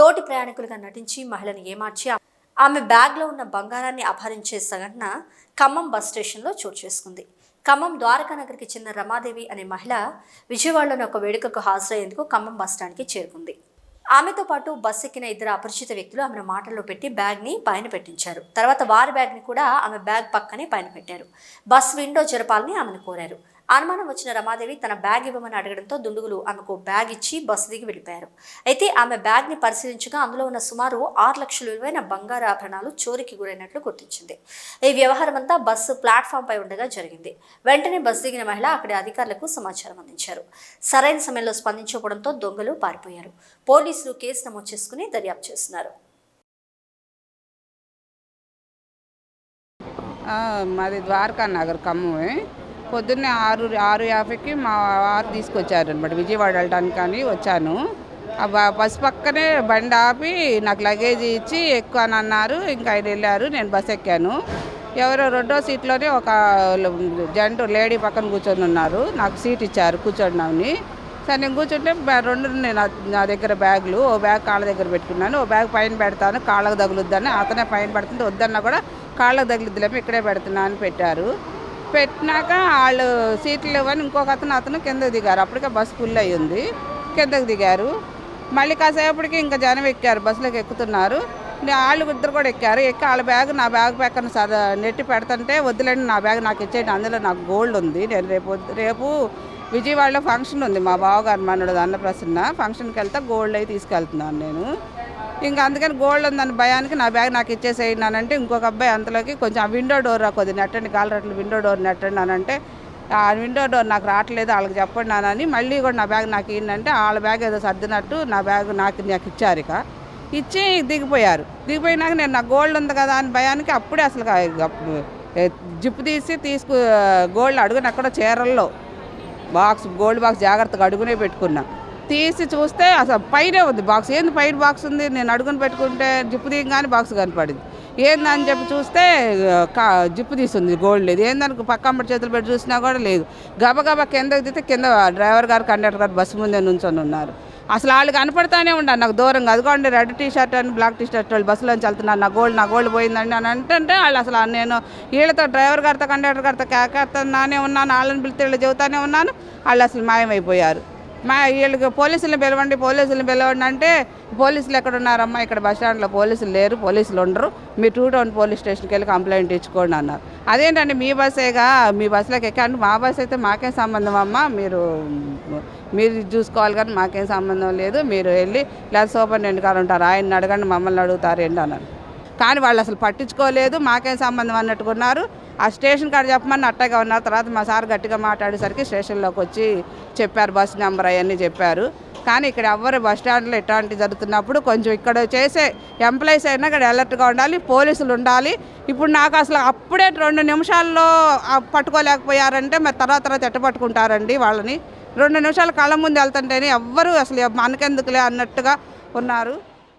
తోటి ప్రయాణికులుగా నటించి మహిళను ఏమార్చి ఆమె బ్యాగ్లో ఉన్న బంగారాన్ని అపహరించే సంఘటన ఖమ్మం బస్ స్టేషన్లో చోటు చేసుకుంది. ఖమ్మం ద్వారకా నగర్కి చెందిన రమాదేవి అనే మహిళ విజయవాడలోని ఒక వేడుకకు హాజరయ్యేందుకు ఖమ్మం బస్ స్టాండ్కి చేరుకుంది. ఆమెతో పాటు బస్సు ఎక్కిన ఇద్దరు అపరిచిత వ్యక్తులు ఆమెను మాటల్లో పెట్టి బ్యాగ్ని పైన పెట్టించారు. తర్వాత వారి బ్యాగ్ని కూడా ఆమె బ్యాగ్ పక్కనే పైన పెట్టారు. బస్ విండో జరపాలని ఆమెను కోరారు. అనుమానం వచ్చిన రమాదేవి తన బ్యాగ్ ఇవ్వమని అడగడంతో దుండుగులు ఆమెకు బ్యాగ్ ఇచ్చి బస్సు దిగి వెళ్ళిపోయారు. అయితే ఆమె బ్యాగ్ని పరిశీలించగా అందులో ఉన్న సుమారు ఆరు లక్షల విలువైన బంగారు ఆభరణాలు చోరీకి గురైనట్లు గుర్తించింది. ఈ వ్యవహారం అంతా బస్సు ప్లాట్ఫామ్ పై ఉండగా జరిగింది. వెంటనే బస్సు దిగిన మహిళ అక్కడి అధికారులకు సమాచారం అందించారు. సరైన సమయంలో స్పందించకపోవడంతో దొంగలు పారిపోయారు. పోలీసులు కేసు నమోదు చేసుకుని దర్యాప్తు చేస్తున్నారు. మాది ద్వారకా నగర్ ఖమ్మమే పొద్దున్నే ఆరు ఆరు యాభైకి మా వారు తీసుకొచ్చారు అనమాట విజయవాడ వెళ్ళడానికి కానీ వచ్చాను. ఆ బ- బస్ పక్కనే బండి ఆపి నాకు లగేజ్ ఇచ్చి ఎక్కువ అని అన్నారు. ఇంకా ఆయన వెళ్ళారు నేను బస్ ఎక్కాను. ఎవరో రెండో సీట్లోనే ఒక జంటు లేడీ పక్కన కూర్చొని ఉన్నారు. నాకు సీట్ ఇచ్చారు కూర్చోండి సరే నేను కూర్చుంటే రెండు నా నా దగ్గర బ్యాగులు. ఓ బ్యాగ్ కాళ్ళ దగ్గర పెట్టుకున్నాను. ఓ బ్యాగ్ పైన పెడతాను కాళ్ళకు తగులుద్దని. అతనే పైన పెడుతుంటే వద్దన్నా కూడా కాళ్ళకు తగిలిద్దులేమో ఇక్కడే పెడుతున్నా అని పెట్టారు. పెట్టినాక వాళ్ళు సీట్లు ఇవ్వని ఇంకొక అతను అతను కిందకు దిగారు. అప్పటికే బస్సు ఫుల్ అయ్యింది కిందకు దిగారు. మళ్ళీ కాసేపటికి ఇంకా జనం ఎక్కారు. బస్సులోకి ఎక్కుతున్నారు. వాళ్ళు ఇద్దరు కూడా ఎక్కారు. ఎక్కి వాళ్ళ బ్యాగ్ నా బ్యాగ్ పక్కన సర నెట్టి పెడతంటే వద్దులేండి నా బ్యాగ్ నాకు ఇచ్చేయండి. అందులో నాకు గోల్డ్ ఉంది. నేను రేపు రేపు విజయవాడలో ఫంక్షన్ ఉంది. మా బావగారు మనడు అన్నప్రసన్న. ఫంక్షన్కి వెళ్తే గోల్డ్ అయి తీసుకెళ్తున్నాను నేను. ఇంకా అందుకని గోల్డ్ ఉందని భయానికి నా బ్యాగ్ నాకు ఇచ్చేసేయండి అని అంటే ఇంకొక అబ్బాయి అంతలోకి కొంచెం ఆ విండో డోర్ కొద్ది నెట్టండి గాలరట్లు విండో డోర్ నెట్టండి అని అంటే ఆ విండో డోర్ నాకు రావట్లేదు వాళ్ళకి చెప్పండి అని మళ్ళీ కూడా నా బ్యాగ్ నాకు ఏంటంటే వాళ్ళ బ్యాగ్ ఏదో సర్దినట్టు నా బ్యాగ్ నాకు నాకు ఇచ్చారు ఇక. ఇచ్చి దిగిపోయారు. దిగిపోయినాక నేను నా గోల్డ్ ఉంది కదా అని భయానికి అప్పుడే అసలు అప్పుడు జిప్పు తీసి తీసుకు గోల్డ్ అడుగున అక్కడ చీరల్లో బాక్స్ గోల్డ్ బాక్స్ జాగ్రత్తగా అడుగునే పెట్టుకున్నా. తీసి చూస్తే అసలు పైనే ఉంది బాక్స్ ఏంది పైన బాక్స్ ఉంది? నేను అడుగుని పెట్టుకుంటే జిప్పు దిగగానే బాక్స్ కనపడింది. ఏందని చెప్పి చూస్తే కా జిప్పు తీస్తుంది గోల్డ్ లేదు ఏందని పక్కమ్మటి చేతులు పెట్టి చూసినా కూడా లేదు. గబగబా కిందకి దిగితే కింద డ్రైవర్ గారు కండక్టర్ గారు బస్సు ముందే నుంచొని ఉన్నారు. అసలు వాళ్ళు కనపడతానే ఉండాలి. నాకు దూరంగా అదిగోండి రెడ్ టీ షర్ట్ అని బ్లాక్ టీ షర్ట్ వాళ్ళు బస్సులోంచి వెళ్తున్నారు. నా గోల్డ్ నా గోల్డ్ పోయిందండి అని అంటే వాళ్ళు అసలు నేను వీళ్ళతో డ్రైవర్ గారితో కండక్టర్ గారితో కేకేస్తున్నానే ఉన్నాను. వాళ్ళని పిలితే వీళ్ళు చెబుతానే ఉన్నాను. వాళ్ళు అసలు మాయమైపోయారు. మా వీళ్ళకి పోలీసులను పిలవండి పోలీసులను పిలవండి అంటే పోలీసులు ఎక్కడ ఉన్నారమ్మా ఇక్కడ బస్ స్టాండ్లో పోలీసులు లేరు పోలీసులు ఉండరు. మీరు టూ టౌన్ పోలీస్ స్టేషన్కి వెళ్ళి కంప్లైంట్ ఇచ్చుకోండి అన్నారు. అదేంటండి మీ బస్సేగా? మీ బస్సులోకి ఎక్కండి మా బస్ అయితే మాకేం సంబంధం అమ్మా. మీరు మీరు చూసుకోవాలి కానీ మాకేం సంబంధం లేదు. మీరు వెళ్ళి లేదా సూపరింటెండెంట్ గారు ఉంటారు. ఆయన్ని అడగండి మమ్మల్ని అడుగుతారు ఏంటి అన్నారు. కానీ వాళ్ళు అసలు పట్టించుకోలేదు మాకేం సంబంధం అన్నట్టుకున్నారు ఆ స్టేషన్ కాడ చెప్పమని అట్టగా ఉన్నారు తర్వాత మా సార్ గట్టిగా మాట్లాడేసరికి స్టేషన్లోకి వచ్చి చెప్పారు బస్ నెంబర్ అవన్నీ చెప్పారు. కానీ ఇక్కడ ఎవ్వరు బస్ స్టాండ్లో ఇట్లాంటివి జరుగుతున్నప్పుడు కొంచెం ఇక్కడ చేసే ఎంప్లాయీస్ అయినా ఇక్కడ అలర్ట్గా ఉండాలి పోలీసులు ఉండాలి. ఇప్పుడు నాకు అసలు అప్పుడే రెండు నిమిషాల్లో పట్టుకోలేకపోయారంటే మరి తర్వాత తర్వాత ఎట్టపట్టుకుంటారండి వాళ్ళని? రెండు నిమిషాలు కళ్ళ ముందు వెళ్తుంటేనే ఎవ్వరు అసలు మనకెందుకులే అన్నట్టుగా ఉన్నారు.